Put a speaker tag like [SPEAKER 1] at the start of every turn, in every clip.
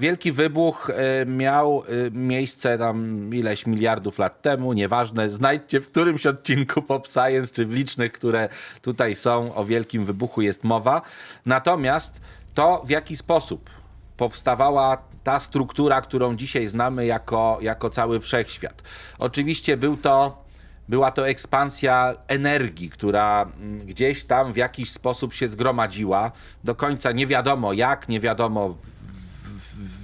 [SPEAKER 1] Wielki wybuch e, miał e, miejsce tam ileś miliardów lat temu, nieważne. Znajdźcie w którymś odcinku Pop Science, czy w licznych, które tutaj są, o wielkim wybuchu jest mowa. Natomiast to w jaki sposób powstawała ta struktura, którą dzisiaj znamy jako, jako cały wszechświat. Oczywiście był to, była to ekspansja energii, która mm, gdzieś tam w jakiś sposób się zgromadziła. Do końca nie wiadomo jak, nie wiadomo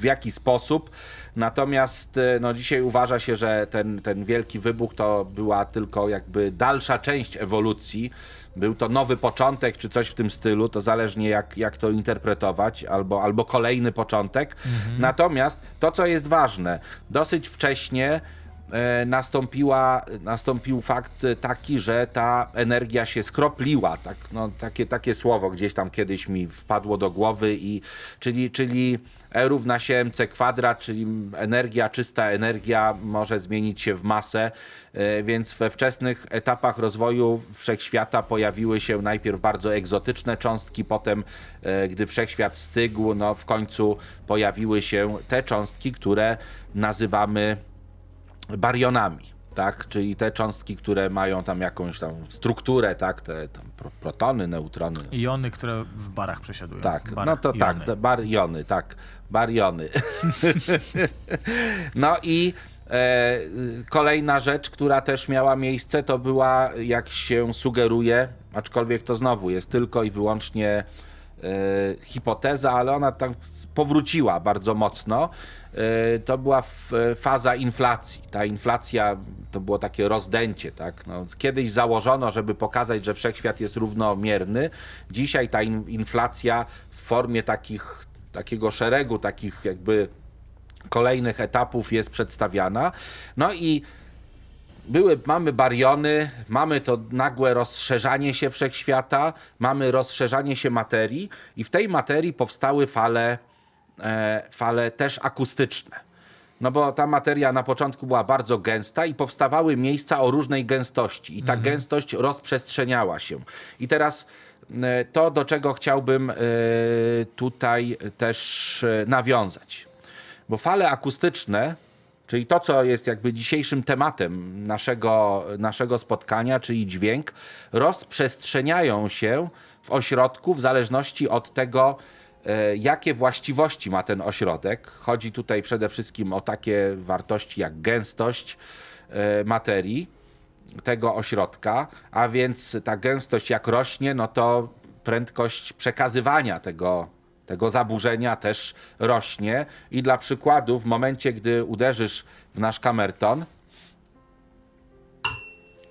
[SPEAKER 1] w jaki sposób. Natomiast e, no, dzisiaj uważa się, że ten, ten wielki wybuch to była tylko jakby dalsza część ewolucji. Był to nowy początek, czy coś w tym stylu, to zależnie jak, jak to interpretować, albo, albo kolejny początek. Natomiast to, co jest ważne, dosyć wcześnie nastąpiła, nastąpił fakt taki, że ta energia się skropliła. Tak, no, takie, takie słowo gdzieś tam kiedyś mi wpadło do głowy, i, czyli, czyli E równa się mc kwadrat, czyli energia, czysta energia może zmienić się w masę, e, więc we wczesnych etapach rozwoju wszechświata pojawiły się najpierw bardzo egzotyczne cząstki, potem e, gdy wszechświat stygł, no w końcu pojawiły się te cząstki, które nazywamy barionami. Tak, czyli te cząstki, które mają tam jakąś tam strukturę, tak, te tam pro- protony, neutrony.
[SPEAKER 2] Jony, które w barach przesiadują.
[SPEAKER 1] Tak,
[SPEAKER 2] Bar,
[SPEAKER 1] no to tak,
[SPEAKER 2] jony.
[SPEAKER 1] te bariony, tak, bariony. no i e, kolejna rzecz, która też miała miejsce, to była, jak się sugeruje, aczkolwiek to znowu jest tylko i wyłącznie hipoteza, ale ona tam powróciła bardzo mocno. E, to była faza inflacji. Ta inflacja to było takie rozdęcie. Tak? No, kiedyś założono, żeby pokazać, że wszechświat jest równomierny. Dzisiaj ta in, inflacja w formie takich, takiego szeregu, takich jakby kolejnych etapów jest przedstawiana. No i były, mamy bariony, mamy to nagłe rozszerzanie się wszechświata, mamy rozszerzanie się materii i w tej materii powstały fale, e, fale też akustyczne. No bo ta materia na początku była bardzo gęsta i powstawały miejsca o różnej gęstości i ta gęstość rozprzestrzeniała się. I teraz e, to, do czego chciałbym e, tutaj też nawiązać. Bo fale akustyczne, czyli to, co jest jakby dzisiejszym tematem naszego, naszego spotkania, czyli dźwięk, rozprzestrzeniają się w ośrodku w zależności od tego, e, jakie właściwości ma ten ośrodek. Chodzi tutaj przede wszystkim o takie wartości jak gęstość e, materii tego ośrodka, a więc ta gęstość jak rośnie, no to prędkość przekazywania tego, tego zaburzenia też rośnie. I dla przykładu, w momencie, gdy uderzysz w nasz kamerton,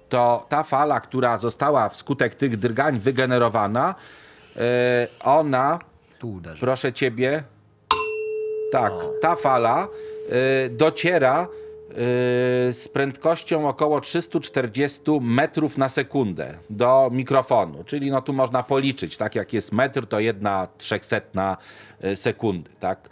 [SPEAKER 1] to ta fala, która została wskutek tych drgań wygenerowana, e, ona proszę ciebie. Tak, ta fala y, dociera z prędkością około 340 metrów na sekundę do mikrofonu. Czyli no tu można policzyć, tak jak jest metr, to jedna trzechsetna y, sekundy, tak?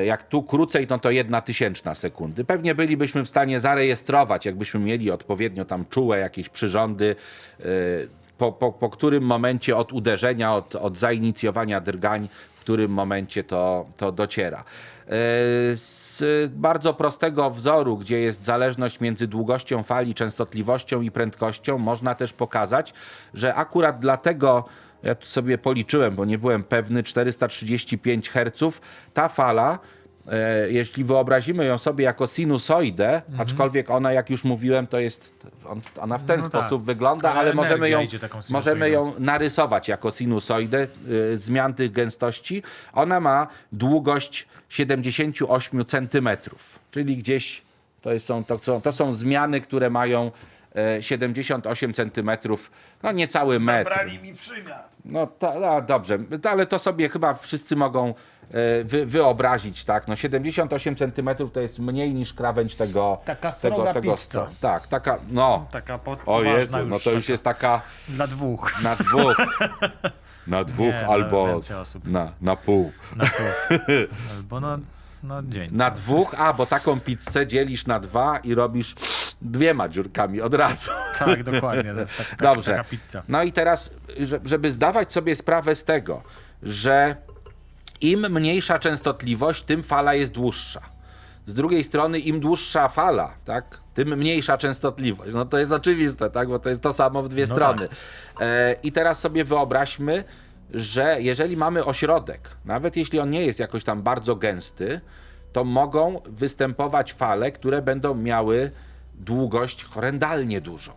[SPEAKER 1] Y, Jak tu krócej, no to jedna tysięczna sekundy. Pewnie bylibyśmy w stanie zarejestrować, jakbyśmy mieli odpowiednio tam czułe jakieś przyrządy, y, po, po, po którym momencie od uderzenia, od, od zainicjowania drgań, którym momencie to, to dociera. E, Z bardzo prostego wzoru, gdzie jest zależność między długością fali, częstotliwością i prędkością, można też pokazać, że akurat dlatego, ja tu sobie policzyłem, bo nie byłem pewny, 435 Hz, ta fala jeśli wyobrazimy ją sobie jako sinusoidę, aczkolwiek ona, jak już mówiłem, to jest, on, ona w ten
[SPEAKER 2] No tak.
[SPEAKER 1] sposób wygląda,
[SPEAKER 2] Ale
[SPEAKER 1] ale, możemy ją, możemy ją narysować jako sinusoidę y, zmian tych gęstości. Ona ma długość 78 cm, czyli gdzieś to, jest, są, to, są, to są zmiany, które mają e, 78 cm, no niecały metr.
[SPEAKER 3] Zabrali mi przymiar.
[SPEAKER 1] No, ta, no dobrze, ale to sobie chyba wszyscy mogą e, wy, wyobrazić, tak? No 78 cm to jest mniej niż krawędź tego
[SPEAKER 2] Taka
[SPEAKER 1] tego,
[SPEAKER 2] sroga
[SPEAKER 1] tego
[SPEAKER 2] pizza.
[SPEAKER 1] sto- Tak, taka, no.
[SPEAKER 2] Taka po,
[SPEAKER 1] O
[SPEAKER 2] poważna
[SPEAKER 1] Jezu,
[SPEAKER 2] już
[SPEAKER 1] no to już
[SPEAKER 2] taka.
[SPEAKER 1] jest taka
[SPEAKER 2] Dla dwóch.
[SPEAKER 1] na dwóch. Na dwóch
[SPEAKER 2] Nie, no,
[SPEAKER 1] albo
[SPEAKER 2] więcej osób.
[SPEAKER 1] na, na pół.
[SPEAKER 2] Na pół. Albo na, na dzień.
[SPEAKER 1] Na
[SPEAKER 2] co?
[SPEAKER 1] dwóch, a bo taką pizzę dzielisz na dwa i robisz dwiema dziurkami od razu.
[SPEAKER 2] Tak, dokładnie. To jest taka, taka,
[SPEAKER 1] Dobrze.
[SPEAKER 2] taka pizza.
[SPEAKER 1] No i teraz, że- żeby zdawać sobie sprawę z tego, że Im mniejsza częstotliwość, tym fala jest dłuższa. Z drugiej strony, im dłuższa fala, tak, tym mniejsza częstotliwość. No to jest oczywiste, tak, bo to jest to samo w dwie
[SPEAKER 2] No
[SPEAKER 1] strony. E, I teraz sobie wyobraźmy, że jeżeli mamy ośrodek, nawet jeśli on nie jest jakoś tam bardzo gęsty, to mogą występować fale, które będą miały długość horrendalnie dużą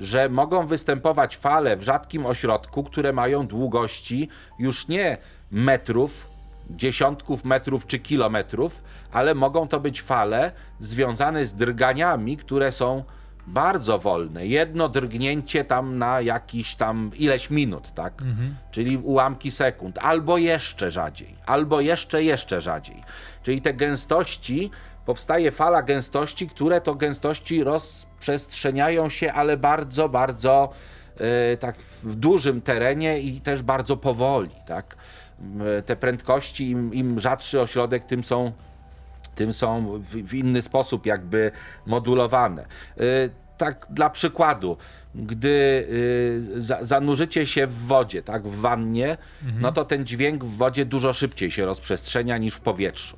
[SPEAKER 1] że mogą występować fale w rzadkim ośrodku, które mają długości już nie metrów, dziesiątków metrów czy kilometrów, ale mogą to być fale związane z drganiami, które są bardzo wolne. Jedno drgnięcie tam na jakiś tam ileś minut, tak? Czyli ułamki sekund, albo jeszcze rzadziej, albo jeszcze, jeszcze rzadziej. Czyli te gęstości, powstaje fala gęstości, które to gęstości rozprzestrzeniają się, ale bardzo, bardzo e, tak w dużym terenie i też bardzo powoli, tak? M, Te prędkości, im, im rzadszy ośrodek, tym są tym są w, w inny sposób jakby modulowane. Y, Tak dla przykładu, gdy y, za, zanurzycie się w wodzie, tak, w wannie, no to ten dźwięk w wodzie dużo szybciej się rozprzestrzenia niż w powietrzu.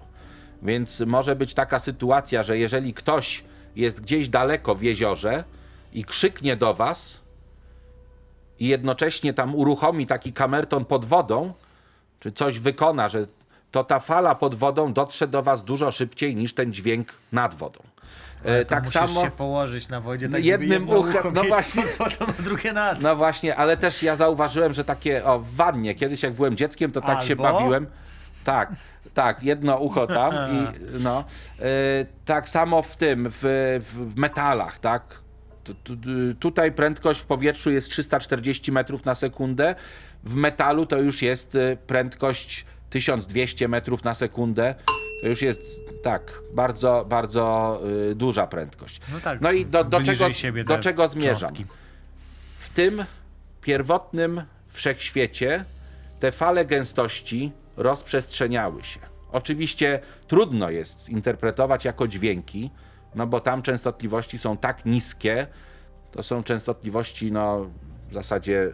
[SPEAKER 1] Więc może być taka sytuacja, że jeżeli ktoś jest gdzieś daleko w jeziorze i krzyknie do was i jednocześnie tam uruchomi taki kamerton pod wodą, czy coś wykona, że to ta fala pod wodą dotrze do was dużo szybciej niż ten dźwięk nad wodą. E,
[SPEAKER 2] To
[SPEAKER 1] tak
[SPEAKER 2] musisz
[SPEAKER 1] samo.
[SPEAKER 2] się położyć na wodzie, tak
[SPEAKER 1] Jednym uchem-
[SPEAKER 2] ucho
[SPEAKER 1] no właśnie.
[SPEAKER 2] wodą, a drugie nad.
[SPEAKER 1] No właśnie, ale też ja zauważyłem, że takie o w wannie, kiedyś jak byłem dzieckiem, to tak się
[SPEAKER 2] Albo?
[SPEAKER 1] bawiłem. Tak, tak, jedno ucho tam i no. E, tak samo w tym, w, w, metalach, tak. Tu, tu, tutaj prędkość w powietrzu jest 340 metrów na sekundę, w metalu to już jest e, prędkość 1200 metrów na sekundę. To już jest tak, bardzo, bardzo y, duża prędkość.
[SPEAKER 2] No tak,
[SPEAKER 1] no i do, do, czego, do czego zmierzam?
[SPEAKER 2] cząstki.
[SPEAKER 1] W tym pierwotnym wszechświecie te fale gęstości rozprzestrzeniały się. Oczywiście trudno jest interpretować jako dźwięki, no bo tam częstotliwości są tak niskie, to są częstotliwości no, w zasadzie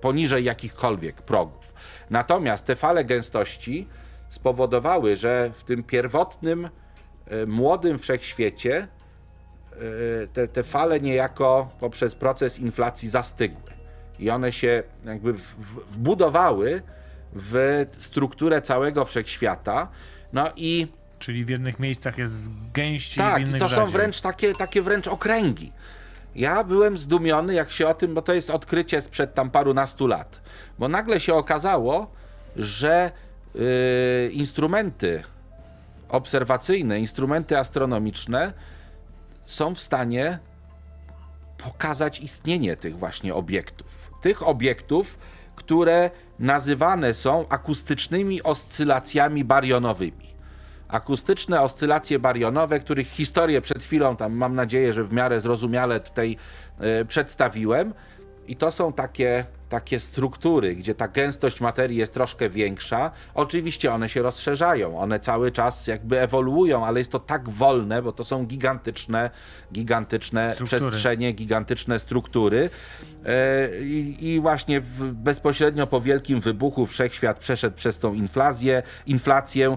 [SPEAKER 1] poniżej jakichkolwiek progów. Natomiast te fale gęstości spowodowały, że w tym pierwotnym, e, młodym wszechświecie e, te, te fale niejako poprzez proces inflacji zastygły. I one się jakby w, w, wbudowały w strukturę całego wszechświata. No i
[SPEAKER 2] Czyli w jednych miejscach jest gęściej, w
[SPEAKER 1] tak, i
[SPEAKER 2] innych
[SPEAKER 1] to są
[SPEAKER 2] rzadziej.
[SPEAKER 1] wręcz takie, takie wręcz okręgi. Ja byłem zdumiony, jak się o tym, bo to jest odkrycie sprzed tam parunastu lat. Bo nagle się okazało, że yy, instrumenty obserwacyjne, instrumenty astronomiczne są w stanie pokazać istnienie tych właśnie obiektów. Tych obiektów, które nazywane są akustycznymi oscylacjami barionowymi akustyczne oscylacje barionowe, których historię przed chwilą tam mam nadzieję, że w miarę zrozumiale tutaj e, przedstawiłem. I to są takie, takie struktury, gdzie ta gęstość materii jest troszkę większa. Oczywiście one się rozszerzają, one cały czas jakby ewoluują, ale jest to tak wolne, bo to są gigantyczne, gigantyczne
[SPEAKER 2] Struktury.
[SPEAKER 1] przestrzenie, gigantyczne struktury. E, I, I właśnie bezpośrednio po wielkim wybuchu wszechświat przeszedł przez tą inflację, inflację,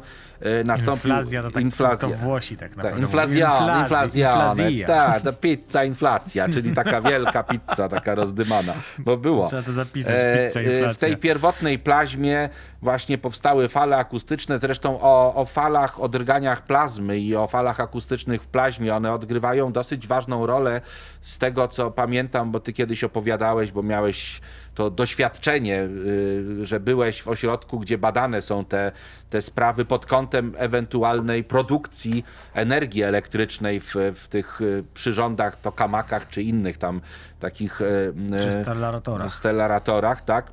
[SPEAKER 1] nastąpił
[SPEAKER 2] Inflacja to tak
[SPEAKER 1] inflacja.
[SPEAKER 2] to Włosi tak
[SPEAKER 1] Tak,
[SPEAKER 2] naprawdę.
[SPEAKER 1] inflacja,
[SPEAKER 2] mówią.
[SPEAKER 1] inflacja,
[SPEAKER 2] inflacja.
[SPEAKER 1] tak, to pizza, inflacja, czyli taka wielka pizza, taka rozdymana, bo było.
[SPEAKER 2] Trzeba to zapisać,
[SPEAKER 1] E,
[SPEAKER 2] pizza,
[SPEAKER 1] e,
[SPEAKER 2] inflacja.
[SPEAKER 1] W tej pierwotnej plaźmie właśnie powstały fale akustyczne, zresztą o, o falach, o drganiach plazmy i o falach akustycznych w plaźmie, one odgrywają dosyć ważną rolę z tego, co pamiętam, bo ty kiedyś opowiadałeś, bo miałeś to doświadczenie, y, że byłeś w ośrodku, gdzie badane są te, te sprawy pod kątem ewentualnej produkcji energii elektrycznej w, w tych y, przyrządach, tokamakach czy innych tam takich y,
[SPEAKER 2] Czy
[SPEAKER 1] y,
[SPEAKER 2] stellaratorach.
[SPEAKER 1] stellaratorach, tak?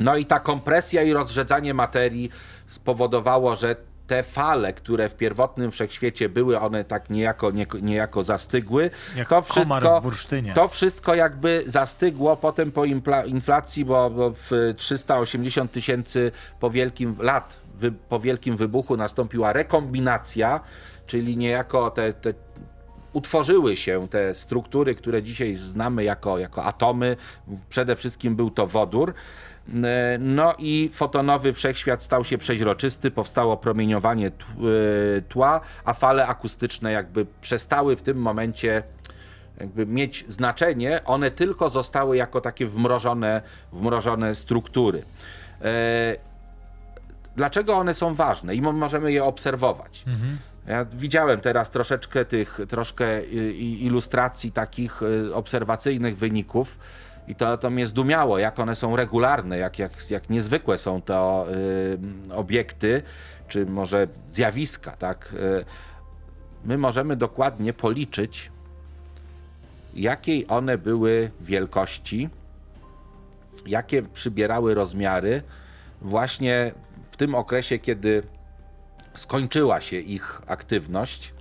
[SPEAKER 1] No i ta kompresja i rozrzedzanie materii spowodowało, że te fale, które w pierwotnym wszechświecie były, one tak niejako, nie, niejako zastygły.
[SPEAKER 2] Jak
[SPEAKER 1] to wszystko,
[SPEAKER 2] w bursztynie.
[SPEAKER 1] to wszystko jakby zastygło potem po inflacji, bo, bo w 380 tysięcy po wielkim lat, wy, po wielkim wybuchu nastąpiła rekombinacja, czyli niejako te, te utworzyły się te struktury, które dzisiaj znamy jako, jako atomy. Przede wszystkim był to wodór. E, No i fotonowy wszechświat stał się przeźroczysty, powstało promieniowanie e, tła, a fale akustyczne jakby przestały w tym momencie jakby mieć znaczenie, one tylko zostały jako takie wmrożone, wmrożone struktury. Dlaczego one są ważne i mo- możemy je obserwować? Ja widziałem teraz troszeczkę tych, troszkę y, ilustracji takich y, obserwacyjnych wyników i to, to mnie zdumiało, jak one są regularne, jak, jak, jak niezwykłe są to y, obiekty, czy może zjawiska, tak? Y, My możemy dokładnie policzyć, jakiej one były wielkości, jakie przybierały rozmiary właśnie w tym okresie, kiedy skończyła się ich aktywność.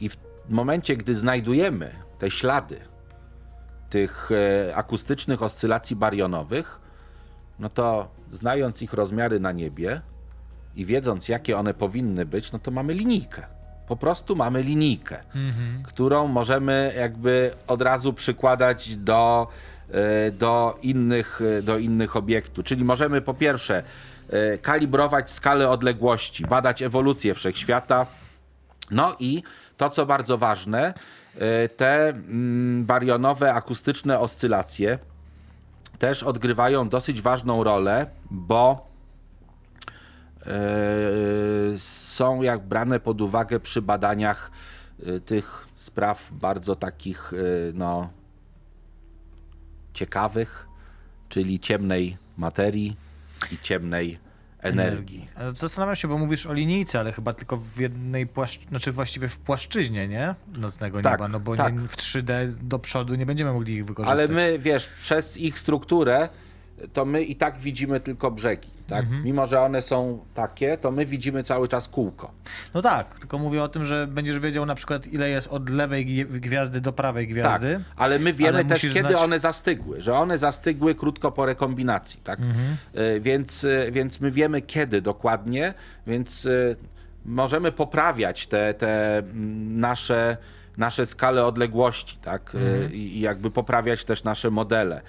[SPEAKER 1] I w momencie, gdy znajdujemy te ślady tych e, akustycznych oscylacji barionowych, no to znając ich rozmiary na niebie i wiedząc, jakie one powinny być, no to mamy linijkę. Po prostu mamy linijkę, którą możemy jakby od razu przykładać do, do, innych, e, do innych obiektów. Czyli możemy po pierwsze e, kalibrować skalę odległości, badać ewolucję wszechświata, no i to, co bardzo ważne, e, te mm, barionowe akustyczne oscylacje też odgrywają dosyć ważną rolę, bo e, są jak brane pod uwagę przy badaniach e, tych spraw bardzo takich e, no, ciekawych, czyli ciemnej materii i ciemnej energii.
[SPEAKER 2] Zastanawiam się, bo mówisz o linijce, ale chyba tylko w jednej płaszcz... znaczy właściwie w płaszczyźnie, nie? Nocnego
[SPEAKER 1] Tak,
[SPEAKER 2] nieba, no bo
[SPEAKER 1] tak.
[SPEAKER 2] nie, w 3D do przodu nie będziemy mogli ich wykorzystać.
[SPEAKER 1] Ale my, wiesz, przez ich strukturę, to my i tak widzimy tylko brzegi, tak?
[SPEAKER 2] Mhm.
[SPEAKER 1] Mimo, że one są takie, to my widzimy cały czas kółko.
[SPEAKER 2] No tak, tylko mówię o tym, że będziesz wiedział na przykład ile jest od lewej gwiazdy do prawej gwiazdy.
[SPEAKER 1] Tak, ale my wiemy
[SPEAKER 2] ale
[SPEAKER 1] też, kiedy
[SPEAKER 2] znać-
[SPEAKER 1] one zastygły, że one zastygły krótko po rekombinacji, tak?
[SPEAKER 2] Mhm.
[SPEAKER 1] Y, Więc, y, więc my wiemy, kiedy dokładnie, więc y, możemy poprawiać te, te mm, nasze, nasze skale odległości, tak?
[SPEAKER 2] Mhm.
[SPEAKER 1] I jakby poprawiać też nasze modele.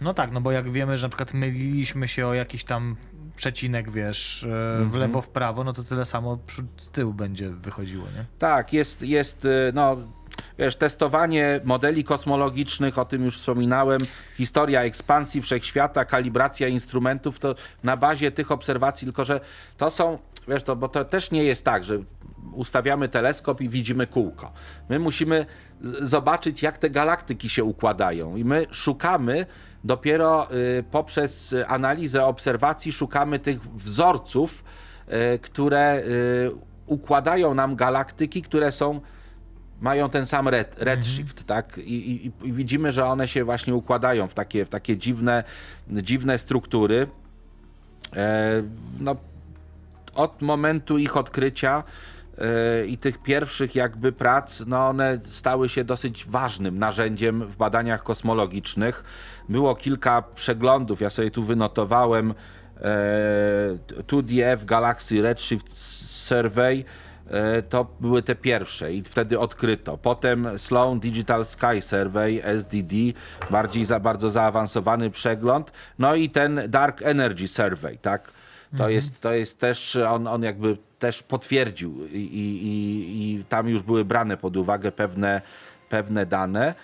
[SPEAKER 2] No tak, no bo jak wiemy, że na przykład myliliśmy się o jakiś tam przecinek, wiesz, e,
[SPEAKER 1] Mhm.
[SPEAKER 2] w lewo, w prawo, no to tyle samo przód, tył będzie wychodziło, nie?
[SPEAKER 1] Tak, jest, jest y, no, wiesz, testowanie modeli kosmologicznych, o tym już wspominałem, historia ekspansji wszechświata, kalibracja instrumentów, to na bazie tych obserwacji, tylko że to są, wiesz, to, bo to też nie jest tak, że ustawiamy teleskop i widzimy kółko. My musimy zobaczyć, jak te galaktyki się układają i my szukamy dopiero y, poprzez analizę obserwacji, szukamy tych wzorców, y, które y, układają nam galaktyki, które są mają ten sam red, redshift, tak? I, i, I widzimy, że one się właśnie układają w takie, w takie dziwne, dziwne struktury. E, no, od momentu ich odkrycia i tych pierwszych jakby prac, no one stały się dosyć ważnym narzędziem w badaniach kosmologicznych. Było kilka przeglądów, ja sobie tu wynotowałem e, 2DF Galaxy Redshift Survey, e, to były te pierwsze i wtedy odkryto. Potem Sloan Digital Sky Survey, SDD, bardziej za bardzo zaawansowany przegląd. No i ten Dark Energy Survey, tak? To, jest, to jest też, on, on jakby też potwierdził i, i, i, i tam już były brane pod uwagę pewne, pewne dane.